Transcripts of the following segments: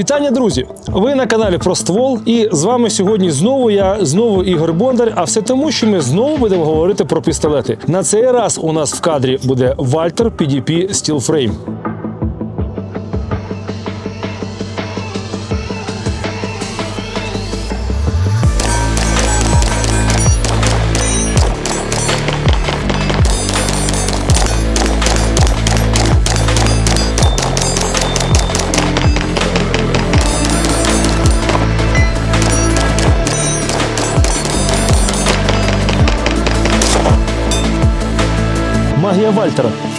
Вітання, друзі! Ви на каналі про ствол, і з вами сьогодні знову я, знову Ігор Бондар. А все тому, що ми знову будемо говорити про пістолети. На цей раз у нас в кадрі буде Вальтер PDP Steel Frame. Магія Вальтера.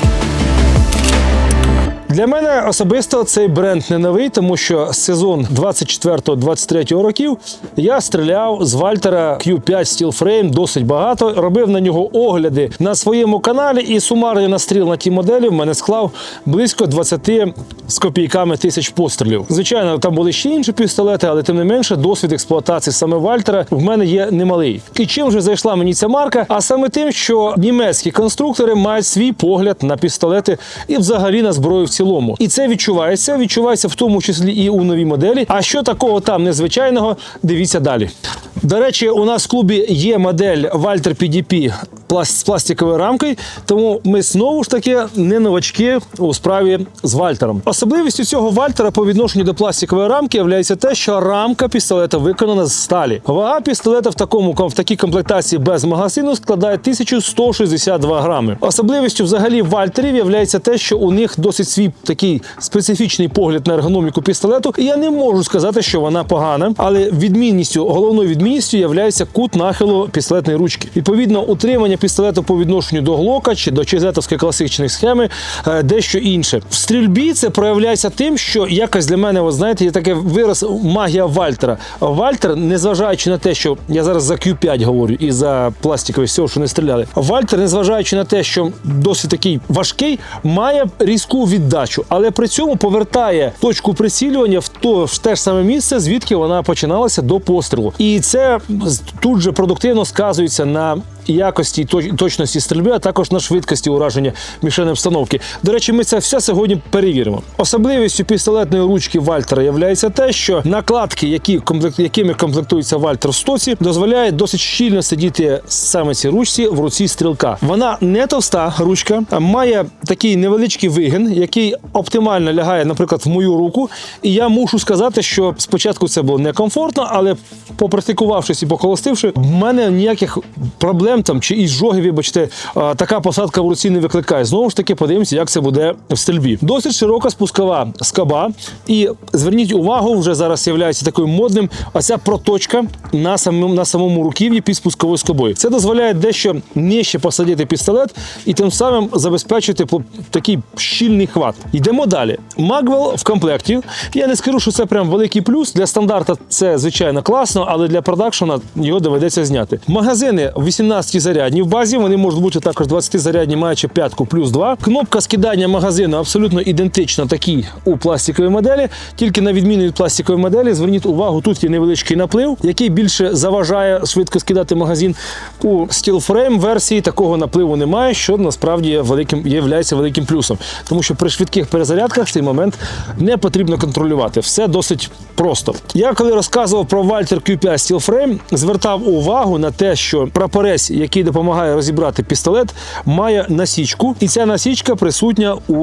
Для мене особисто цей бренд не новий, тому що сезон 24-23 років я стріляв з Вальтера Q5 Steel Frame досить багато. Робив на нього огляди на своєму каналі, і сумарний настріл на ті моделі в мене склав близько 20 з копійками тисяч пострілів. Звичайно, там були ще інші пістолети, але тим не менше досвід експлуатації саме Вальтера в мене є немалий. І чим же зайшла мені ця марка? А саме тим, що німецькі конструктори мають свій погляд на пістолети і взагалі на зброю в цілому. І це відчувається. Відчувається в тому числі і у новій моделі. А що такого там незвичайного? Дивіться далі. До речі, у нас в клубі є модель Walter PDP з пластиковою рамкою, тому ми знову ж таки не новачки у справі з Вальтером. Особливістю цього Вальтера по відношенню до пластикової рамки є те, що рамка пістолета виконана з сталі. Вага пістолета в такому в такій комплектації без магазину складає 1162 грами. Особливістю взагалі Вальтерів є те, що у них досить свій такий специфічний погляд на ергономіку пістолету. І я не можу сказати, що вона погана, але відмінністю, головною відмінністю є кут нахилу пістолетної ручки. Відповідно, утримання пістолету по відношенню до глока чи до чезетовської класичної схеми е, дещо інше. В стрільбі це проявляється тим, що якось для мене, ви знаєте, є таке вираз магія Вальтера. Вальтер, незважаючи на те, що я зараз за Q5 говорю і за пластикові всього, що не стріляли. Вальтер, незважаючи на те, що досить такий важкий, має різку віддачу, але при цьому повертає точку прицілювання в то в те ж саме місце, звідки вона починалася до пострілу. І це з- тут же продуктивно сказується на якості і точності стрільби, а також на швидкості ураження мішенної обстановки. До речі, ми це все сьогодні перевіримо. Особливістю пістолетної ручки Вальтера є те, що накладки, які якими комплектується Вальтер в стоці, дозволяє досить щільно сидіти саме цій ручці в руці стрілка. Вона не товста ручка, а має такий невеличкий вигин, який оптимально лягає, наприклад, в мою руку. І я мушу сказати, що спочатку це було некомфортно, але попрактикувавшись і похолостивши, в мене ніяких проблем там чи ізжоги, вибачте, така посадка в руці не викликає. Знову ж таки, подивимося, як це буде в стрільбі. Досить широка спускова скаба. І зверніть увагу, вже зараз є такою модним. Оця проточка на самому на самому руків'ї під спусковою скобою. Це дозволяє дещо нижче посадити пістолет і тим самим забезпечити такий щільний хват. Йдемо далі. Магвел в комплекті. Я не скажу, що це прям великий плюс. Для стандарта це звичайно класно, але для продакшена його доведеться зняти. Магазини 18 зарядні в базі. Вони можуть бути також 20 зарядні, маючи п'ятку плюс 2. Кнопка скидання магазину абсолютно ідентична такій у пластиковій моделі. Тільки на відміну від пластикової моделі, зверніть увагу, тут є невеличкий наплив, який більше заважає швидко скидати магазин. У Frame версії такого напливу немає, що насправді є великим є великим плюсом. Тому що при швидких перезарядках цей момент не потрібно контролювати. Все досить просто. Я коли розказував про Walter Q5 Steel Frame, звертав увагу на те, що прапорець, який допомагає розібрати пістолет, має насічку, і ця насічка присутня у,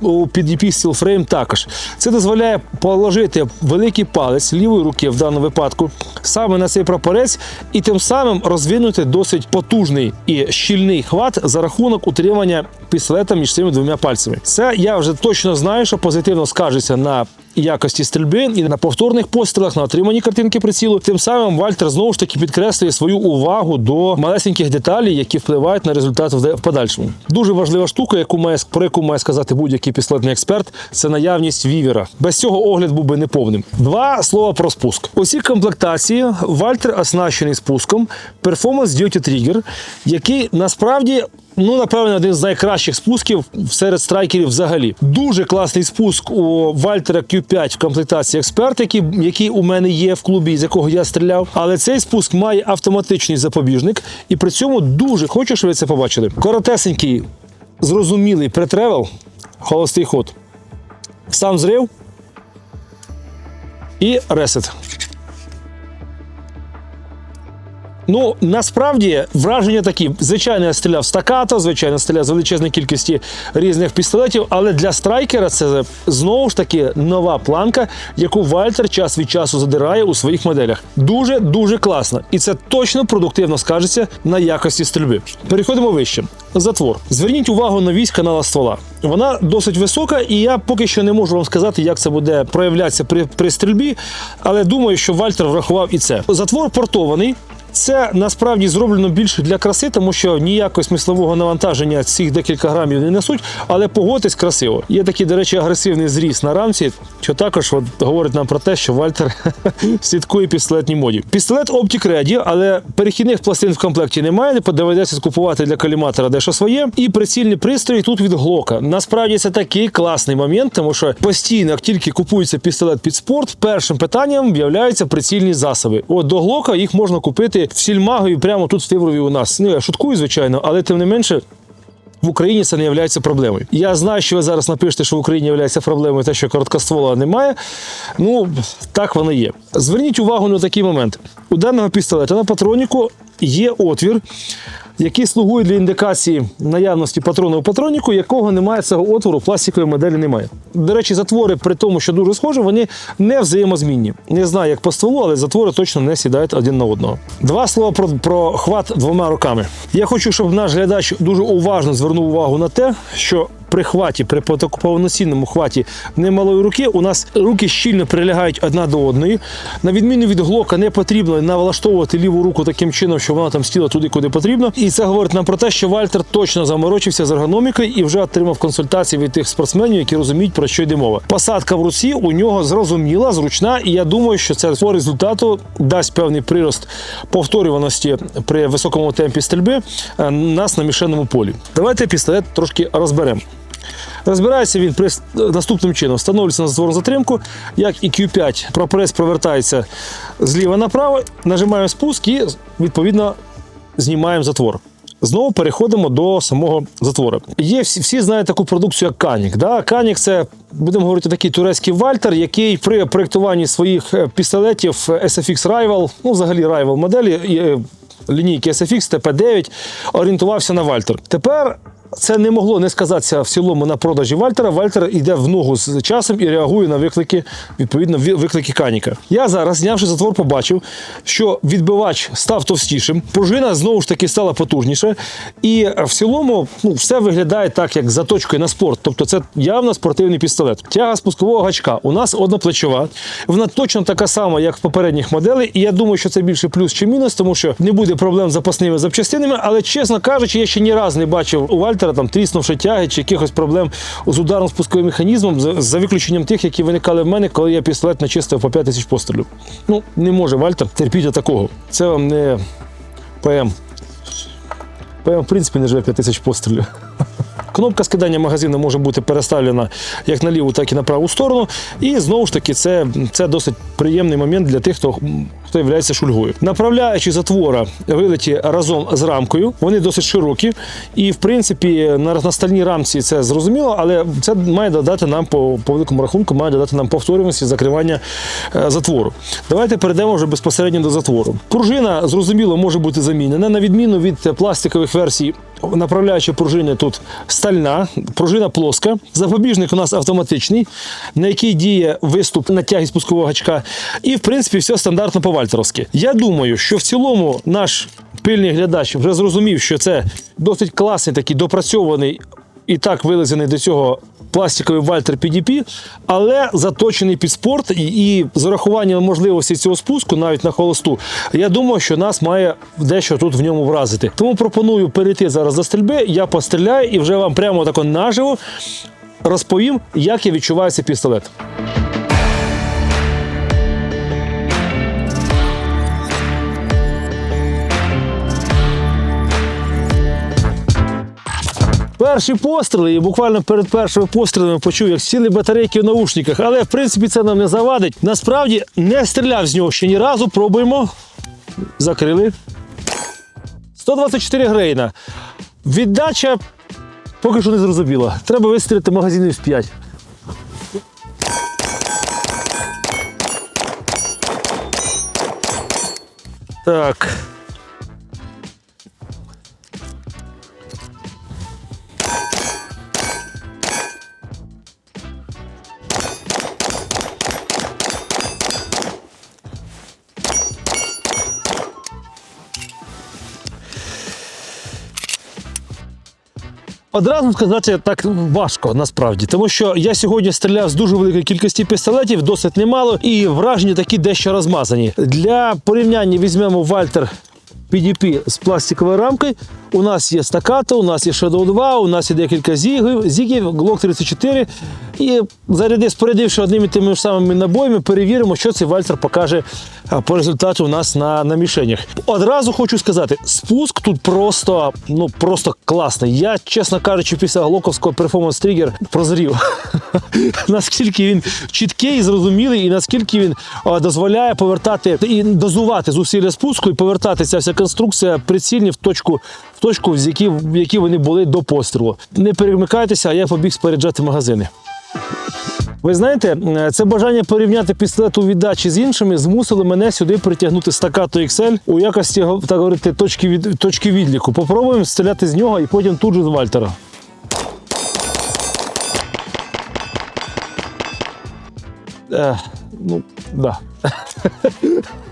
у PDP Steel також. Це дозволяє положити великий палець лівої руки в даному випадку саме на цей прапорець, і тим самим розвинути досить потужний і щільний хват за рахунок утримання пістолета між цими двома пальцями. Це я вже точно знаю, що позитивно скажеться на якості стрільби і на повторних пострілах, на отриманні картинки прицілу. Тим самим Вальтер знову ж таки підкреслює свою увагу до малесеньких деталей, які впливають на результат в подальшому. Дуже важлива штука, яку має про яку має сказати будь-який пістолетний експерт, це наявність вівера. Без цього огляд був би неповним. Два слова про спуск. У цій комплектації Вальтер оснащений спуском Performance Duty Trigger, який насправді Ну, напевно, один з найкращих спусків серед страйкерів взагалі. Дуже класний спуск у Вальтера Q5 в комплектації експерт, який, який у мене є в клубі, з якого я стріляв. Але цей спуск має автоматичний запобіжник, і при цьому дуже хочу, щоб ви це побачили. Коротесенький, зрозумілий претревел, холостий ход. Сам зрив. І ресет. Ну, насправді враження такі. Звичайно, я стріляв стакато, звичайно, стріляв з величезною кількості різних пістолетів, але для страйкера це знову ж таки нова планка, яку Вальтер час від часу задирає у своїх моделях. Дуже дуже класно. І це точно продуктивно скажеться на якості стрільби. Переходимо вище. Затвор. Зверніть увагу на вісь канала ствола. Вона досить висока, і я поки що не можу вам сказати, як це буде проявлятися при, при стрільбі, але думаю, що Вальтер врахував і це. Затвор портований. Це насправді зроблено більше для краси, тому що ніякого смислового навантаження цих декілька грамів не несуть, але погодьтесь красиво. Є такий, до речі, агресивний зріз на рамці, що також от, говорить нам про те, що Вальтер слідкує пістолетній моді. Пістолет Optic Ready, але перехідних пластин в комплекті немає. не Доведеться скупувати для коліматора дещо своє. І прицільні пристрої тут від Глока. Насправді це такий класний момент, тому що постійно, як тільки купується пістолет під спорт, першим питанням з'являються прицільні засоби. От до Глока їх можна купити в сільмагою прямо тут в Тиврові у нас. Ну я шуткую, звичайно, але тим не менше. В Україні це не є проблемою. Я знаю, що ви зараз напишете, що в Україні є проблемою те, що короткоствола немає. Ну, так воно є. Зверніть увагу на такий момент. У даного пістолета на патроніку є отвір, який слугують для індикації наявності патрону у патроніку, якого немає цього отвору, пластикової моделі немає. До речі, затвори, при тому, що дуже схожі, вони не взаємозмінні. Не знаю, як по стволу, але затвори точно не сідають один на одного. Два слова про, про хват двома руками. Я хочу, щоб наш глядач дуже уважно звернув увагу на те, що при хваті, при повноцінному хваті немалої руки, у нас руки щільно прилягають одна до одної. На відміну від глока, не потрібно налаштовувати ліву руку таким чином, щоб вона там стіла туди, куди потрібно. І це говорить нам про те, що Вальтер точно заморочився з ергономікою і вже отримав консультації від тих спортсменів, які розуміють, про що йде мова. Посадка в руці у нього зрозуміла, зручна, і я думаю, що це по результату дасть певний прирост повторюваності при високому темпі стрільби е, нас на мішеному полі. Давайте пістолет трошки розберемо. Розбирається він при наступним чином. Встановлюється на затворну затримку, як і Q5. Пропрес провертається зліва направо, нажимаємо спуск і відповідно знімаємо затвор. Знову переходимо до самого затвору. Є всі, всі знають таку продукцію, як Канік. Да? Канік це, будемо говорити, такий турецький вальтер, який при проєктуванні своїх е, пістолетів SFX Rival, ну взагалі Rival моделі е, лінійки SFX TP9 орієнтувався на вальтер. Тепер це не могло не сказатися в цілому на продажі Вальтера. Вальтер йде в ногу з часом і реагує на виклики, відповідно, виклики Каніка. Я зараз, знявши затвор, побачив, що відбивач став товстішим, пружина знову ж таки стала потужніше. І в цілому ну, все виглядає так, як заточкою на спорт. Тобто це явно спортивний пістолет. Тяга спускового гачка у нас одноплечова. Вона точно така сама, як в попередніх моделей. І я думаю, що це більше плюс чи мінус, тому що не буде проблем з запасними запчастинами. Але, чесно кажучи, я ще ні разу не бачив у Вальтера там тріснувши тяги чи якихось проблем з ударом спусковим механізмом, за виключенням тих, які виникали в мене, коли я пістолет начистив по 5 тисяч пострілів. Ну, не може Вальтер терпіти такого. Це вам не ПМ. ПМ, в принципі, не живе 5 тисяч пострілів. Кнопка скидання магазину може бути переставлена як на ліву, так і на праву сторону. І знову ж таки, це це досить приємний момент для тих, хто хто є шульгою. Направляючи затвора вилеті разом з рамкою, вони досить широкі. І, в принципі, на, стальній рамці це зрозуміло, але це має додати нам по, по великому рахунку, має додати нам повторюваності закривання е, затвору. Давайте перейдемо вже безпосередньо до затвору. Пружина, зрозуміло, може бути замінена, на відміну від пластикових версій. Направляюча пружина тут стальна, пружина плоска. Запобіжник у нас автоматичний, на який діє виступ на тягі спускового гачка. І, в принципі, все стандартно по вальтеровськи. Я думаю, що в цілому наш пильний глядач вже зрозумів, що це досить класний такий допрацьований і так вилезений до цього пластиковий вальтер PDP, але заточений під спорт і, і з урахуванням можливості цього спуску, навіть на холосту, я думаю, що нас має дещо тут в ньому вразити. Тому пропоную перейти зараз до стрільби. Я постріляю і вже вам прямо тако наживо розповім, як я відчуваю цей пістолет. Перші постріли, і буквально перед першими пострілами почув, як сіли батарейки в наушниках, але в принципі це нам не завадить. Насправді не стріляв з нього ще ні разу. Пробуємо. Закрили. 124 грейна. Віддача поки що не зрозуміла. Треба вистрілити магазинів в 5. Так. Одразу сказати так важко насправді, тому що я сьогодні стріляв з дуже великої кількості пістолетів, досить немало, і враження такі дещо розмазані. Для порівняння візьмемо Вальтер PDP з пластиковою рамкою. У нас є стакато, у нас є Shadow 2, у нас є декілька зігів, зігів Glock 34. І заряди, спорядивши одними тими ж самими набоями, перевіримо, що цей Вальтер покаже по результату у нас на, на мішенях. Одразу хочу сказати, спуск тут просто, ну, просто класний. Я, чесно кажучи, після глоковського Performance Trigger прозрів. наскільки він чіткий, і зрозумілий, і наскільки він дозволяє повертати і дозувати зусилля спуску, і повертати ця вся конструкція прицільні в точку, точку, з які, в якій вони були до пострілу. Не перемикайтеся, а я побіг споряджати магазини. Ви знаєте, е, це бажання порівняти пістолет у віддачі з іншими змусило мене сюди притягнути стакато XL у якості так говорити точки від точки відліку. Попробуємо стріляти з нього і потім тут же з Вальтера. Е, ну, да.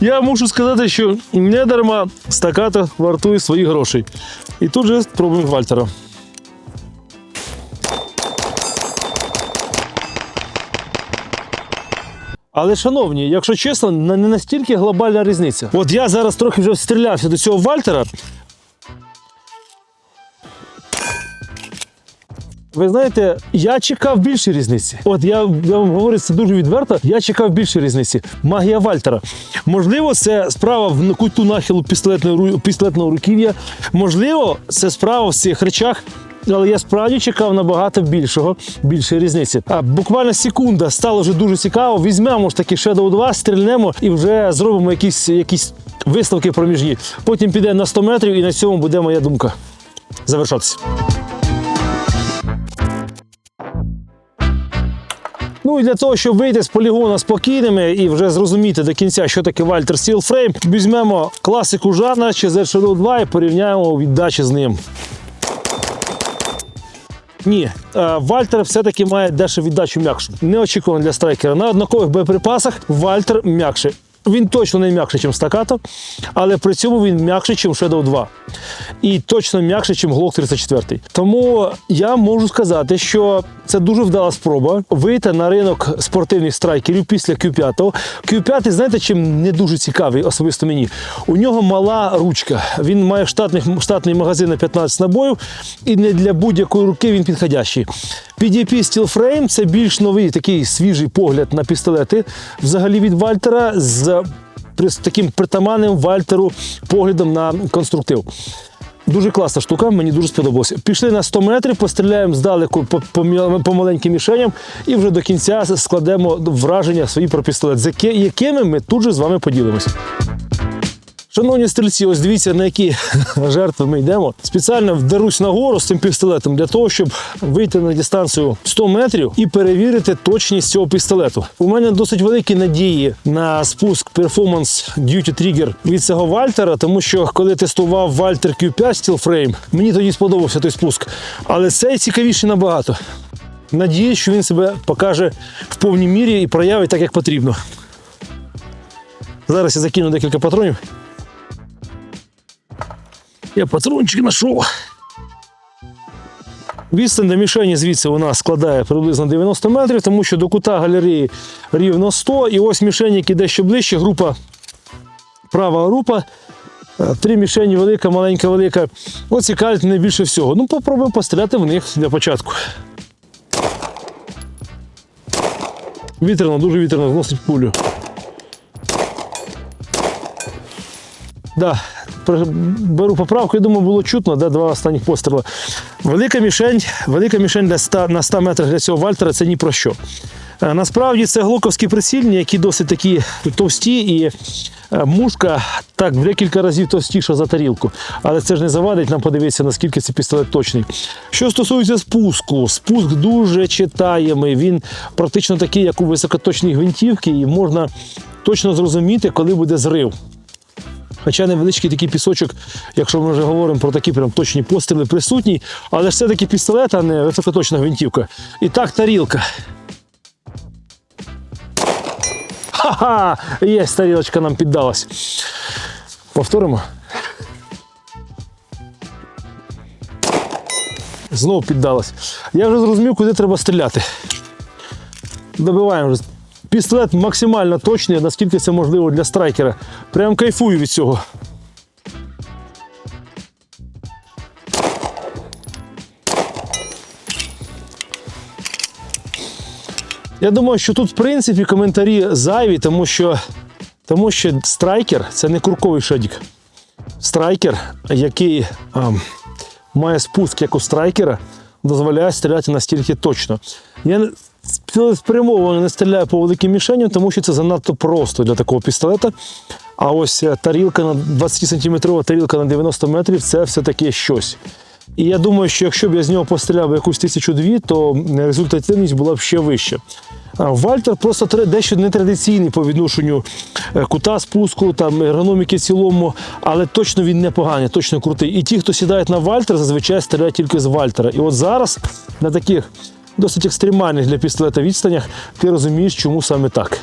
Я мушу сказати, що не дарма стаката вартує своїх грошей. І тут же спробуємо Вальтера. Але, шановні, якщо чесно, не настільки глобальна різниця. От я зараз трохи вже стрілявся до цього Вальтера. Ви знаєте, я чекав більше різниці. От я, я вам говорю це дуже відверто. Я чекав більше різниці. Магія Вальтера. Можливо, це справа в куту нахилу пістолетного, пістолетного руків'я. Можливо, це справа в цих речах. Але я справді чекав набагато більшого, більшої різниці. А буквально секунда стало вже дуже цікаво. Візьмемо ж таки Shadow 2, стрільнемо і вже зробимо якісь, якісь висновки проміжні. Потім піде на 100 метрів, і на цьому буде моя думка завершатися. Ну і для того, щоб вийти з полігона спокійними і вже зрозуміти до кінця, що таке Вальтер Steel Frame, візьмемо класику Жана чи Shadow 2 і порівняємо віддачі з ним. Ні, Вальтер все-таки має дещо віддачу м'якшу. Неочікувано для страйкера. На однакових боєприпасах Вальтер м'якше. Він точно не м'якше, ніж стакато, але при цьому він м'якше, ніж Shadow 2. І точно м'якше, ніж Glock 34. Тому я можу сказати, що це дуже вдала спроба вийти на ринок спортивних страйкерів після Q5. Q5, знаєте, чим не дуже цікавий, особисто мені. У нього мала ручка. Він має штатний, штатний магазин на 15 набоїв, і не для будь-якої руки він підходящий. PDP Steel Frame – це більш новий такий свіжий погляд на пістолети, взагалі від Вальтера з таким притаманним Вальтеру поглядом на конструктив. Дуже класна штука, мені дуже сподобалося. Пішли на 100 метрів, постріляємо здалеку по, по, по маленьким мішеням і вже до кінця складемо враження свої про пістолет, з якими ми тут же з вами поділимося. Шановні стрільці, ось дивіться, на які жертви ми йдемо. Спеціально вдарусь на гору з цим пістолетом для того, щоб вийти на дистанцію 100 метрів і перевірити точність цього пістолету. У мене досить великі надії на спуск Performance Duty Trigger від цього Вальтера, тому що коли тестував Вальтер Q5 Steel Frame, мені тоді сподобався той спуск. Але цей цікавіший набагато. Надіюсь, що він себе покаже в повній мірі і проявить так, як потрібно. Зараз я закину декілька патронів. Я патрончик знайшов. Відстань до мішені звідси нас складає приблизно 90 метрів, тому що до кута галереї рівно 100. І ось мішень, які дещо ближче, група, права група. Е, Три мішені, велика, маленька, велика. От цікавить мене більше всього. Ну, попробуємо постріляти в них для початку. Вітряно, дуже вітряно, зносить пулю. Да, беру поправку, я думаю, було чутно, де два останніх постріли. Велика мішень, велика мішень для 100, на 100 метрах для цього Вальтера це ні про що. Е, Насправді це глоковські прицільні, які досить такі товсті, і е, мушка так в декілька разів товстіша за тарілку. Але це ж не завадить нам подивитися, наскільки цей пістолет точний. Що стосується спуску, спуск дуже читаємий. Він практично такий, як у високоточній гвинтівці, і можна точно зрозуміти, коли буде зрив. Хоча невеличкий такий пісочок, якщо ми вже говоримо про такі прям точні постріли, присутній, але ж все-таки пістолет, а не високоточна гвинтівка. І так, тарілка. Ха-ха! Є, тарілочка нам піддалась. Повторимо. Знову піддалась. Я вже зрозумів, куди треба стріляти. Добиваємо вже. Пістолет максимально точний, наскільки це можливо для страйкера. Прям кайфую від цього. Я думаю, що тут, в принципі, коментарі зайві, тому що, тому що страйкер це не курковий шедік. Страйкер, який ам, має спуск, як у страйкера, дозволяє стріляти настільки точно. Я цілеспрямовано не стріляю по великим мішеням, тому що це занадто просто для такого пістолета. А ось е, тарілка на 20-сантиметрова тарілка на 90 метрів це все-таки щось. І я думаю, що якщо б я з нього постріляв якусь тисячу дві, то результативність була б ще вища. Вальтер просто дещо нетрадиційний по відношенню е, кута спуску, там ергономіки в цілому, але точно він непоганий, точно крутий. І ті, хто сідають на Вальтер, зазвичай стріляють тільки з Вальтера. І от зараз на таких досить екстремальних для пістолета відстанях ти розумієш, чому саме так.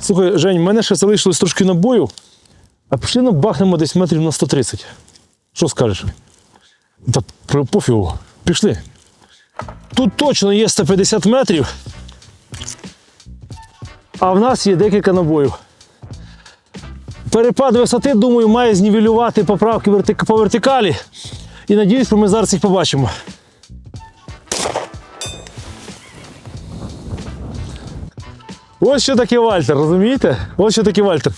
Слухай, Жень, в мене ще залишилось трошки набою, а пішли нам бахнемо десь метрів на 130. Що скажеш? Та пофігу. Пішли. Тут точно є 150 метрів. А в нас є декілька набоїв. Перепад висоти, думаю, має знівелювати поправки по вертикалі. І надіюсь, що ми зараз їх побачимо. Ось що таке Вальтер, розумієте? Ось що таке Вальтер.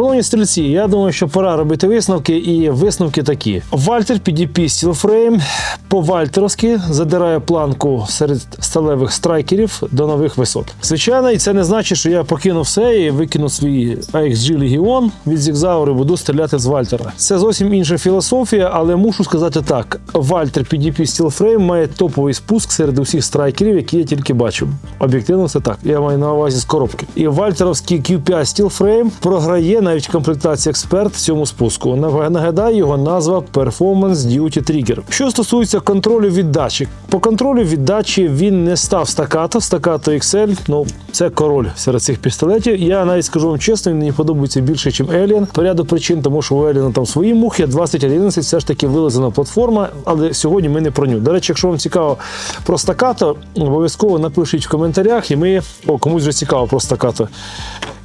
Шановні стрільці, я думаю, що пора робити висновки, і висновки такі: Вальтер PDP Steel Frame по вальтеровськи задирає планку серед сталевих страйкерів до нових висот. Звичайно, і це не значить, що я покинув все і викинув свій AXG Legion від Зігзаури, буду стріляти з Вальтера. Це зовсім інша філософія, але мушу сказати так: Вальтер PDP Steel Frame має топовий спуск серед усіх страйкерів, які я тільки бачив. Об'єктивно, це так. Я маю на увазі з коробки. І вальтеровський Q5 Steel Frame програє навіть в комплектації експерт в цьому спуску. Нагадаю, його назва Performance Duty Trigger. Що стосується контролю віддачі, по контролю віддачі він не став стакато, стакато XL, ну це король серед цих пістолетів. Я навіть скажу вам чесно, він мені подобається більше, ніж Alien. По ряду причин, тому що у Alien там свої мухи, 2011 все ж таки вилазена платформа, але сьогодні ми не про нього. До речі, якщо вам цікаво про стакато, обов'язково напишіть в коментарях, і ми о, комусь вже цікаво про стакато.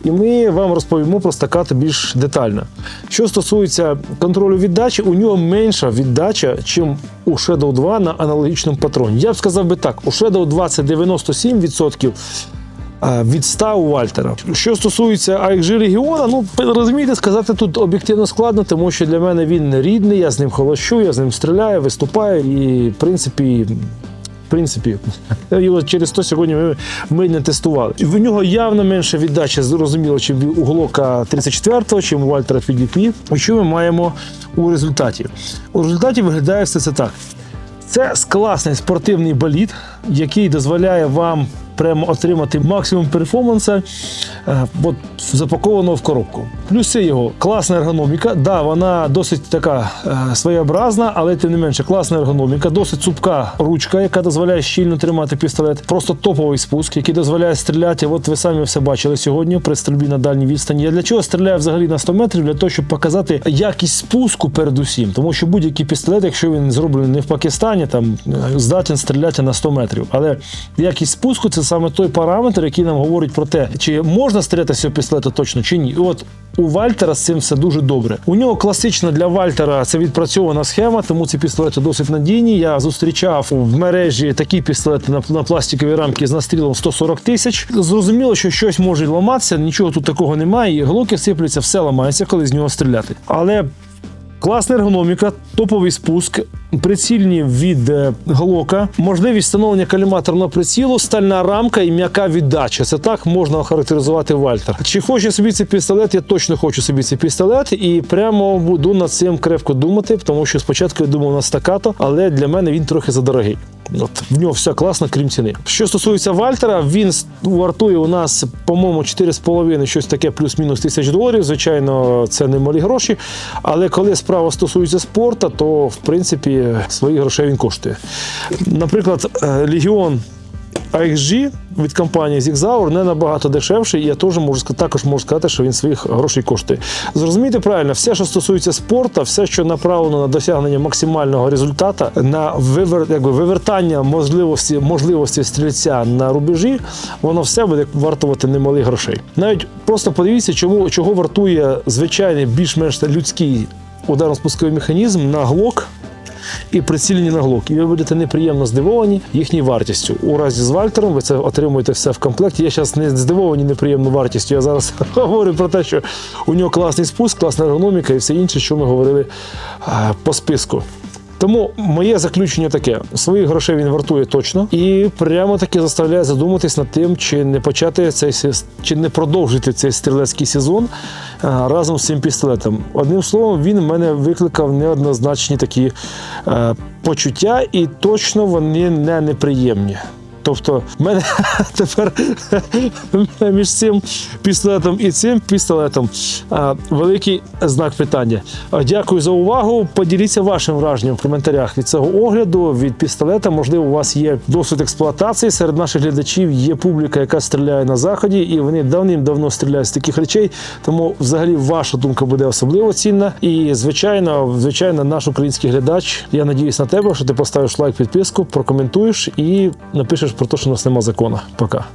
І ми вам розповімо про стакато більш детально. Що стосується контролю віддачі, у нього менша віддача, ніж у Shadow 2 на аналогічному патроні. Я б сказав би так: у Shadow 2 це 97%. а Від 100 у Вальтера. Що стосується AXG Регіона, ну розумієте, сказати тут об'єктивно складно, тому що для мене він рідний, я з ним холощу, я з ним стріляю, виступаю, і в принципі принципі, його через то сьогодні ми, ми не тестували. В нього явно менше віддача, зрозуміло, чим у Глока 34-го, чим у Вальтера PDP. І що ми маємо у результаті? У результаті виглядає все це так. Це класний спортивний болід, який дозволяє вам прямо отримати максимум перформанса, е, от запаковано в коробку. Плюси його класна ергономіка. Да, вона досить така е, своєобразна, але тим не менше класна ергономіка, досить цупка ручка, яка дозволяє щільно тримати пістолет. Просто топовий спуск, який дозволяє стріляти. От ви самі все бачили сьогодні при стрільбі на дальній відстані. Я для чого стріляю взагалі на 100 метрів? Для того, щоб показати якість спуску передусім. Тому що будь-який пістолет, якщо він зроблений не в Пакистані, там е, здатен стріляти на 100 метрів. Але якість спуску це саме той параметр, який нам говорить про те, чи можна стріляти з пістолета точно чи ні. І от у Вальтера з цим все дуже добре. У нього класично для Вальтера це відпрацьована схема, тому ці пістолети досить надійні. Я зустрічав в мережі такі пістолети на, на пластиковій рамці з настрілом 140 тисяч. Зрозуміло, що щось може ламатися, нічого тут такого немає. І глоки сиплються, все ламається, коли з нього стріляти. Але Класна ергономіка, топовий спуск, прицільні від е, глока, можливість встановлення каліматорного прицілу, стальна рамка і м'яка віддача. Це так можна охарактеризувати Вальтер. Чи хоче собі цей пістолет? Я точно хочу собі цей пістолет і прямо буду над цим крепко думати, тому що спочатку я думав на стакато, але для мене він трохи задорогий. От в нього все класно, крім ціни. Що стосується Вальтера, він вартує у нас, по-моєму, 4,5, щось таке плюс-мінус тисяч доларів. Звичайно, це не малі гроші. Але коли справа стосується спорту, то в принципі свої грошей він коштує. Наприклад, е, Legion AXG від компанії Zigzauer не набагато дешевший, і я теж можу також можу сказати, що він своїх грошей коштує. Зрозумійте правильно, все, що стосується спорту, все, що направлено на досягнення максимального результату, на вивер, якби, вивертання можливості, можливості стрільця на рубежі, воно все буде вартувати немалих грошей. Навіть просто подивіться, чому, чого вартує звичайний більш-менш людський ударно-спусковий механізм на глок і прицілені на глок. І ви будете неприємно здивовані їхньою вартістю. У разі з Вальтером ви це отримуєте все в комплекті. Я зараз не здивовані неприємною вартістю. Я зараз говорю про те, що у нього класний спуск, класна ергономіка і все інше, що ми говорили е, по списку. Тому моє заключення таке: своїх грошей він вартує точно і прямо таки заставляє задуматись над тим, чи не почати цей чи не продовжити цей стрілецький сезон разом з цим пістолетом. Одним словом, він в мене викликав неоднозначні такі е, почуття, і точно вони не неприємні. Тобто, в мене тепер між цим пістолетом і цим пістолетом великий знак питання. Дякую за увагу. Поділіться вашим враженням в коментарях від цього огляду, від пістолета. Можливо, у вас є досвід експлуатації. Серед наших глядачів є публіка, яка стріляє на заході, і вони давним-давно стріляють з таких речей. Тому, взагалі, ваша думка буде особливо цінна. І звичайно, звичайно, наш український глядач. Я надіюсь на тебе, що ти поставиш лайк, підписку, прокоментуєш і напишеш про те, що у нас нема закону. Пока.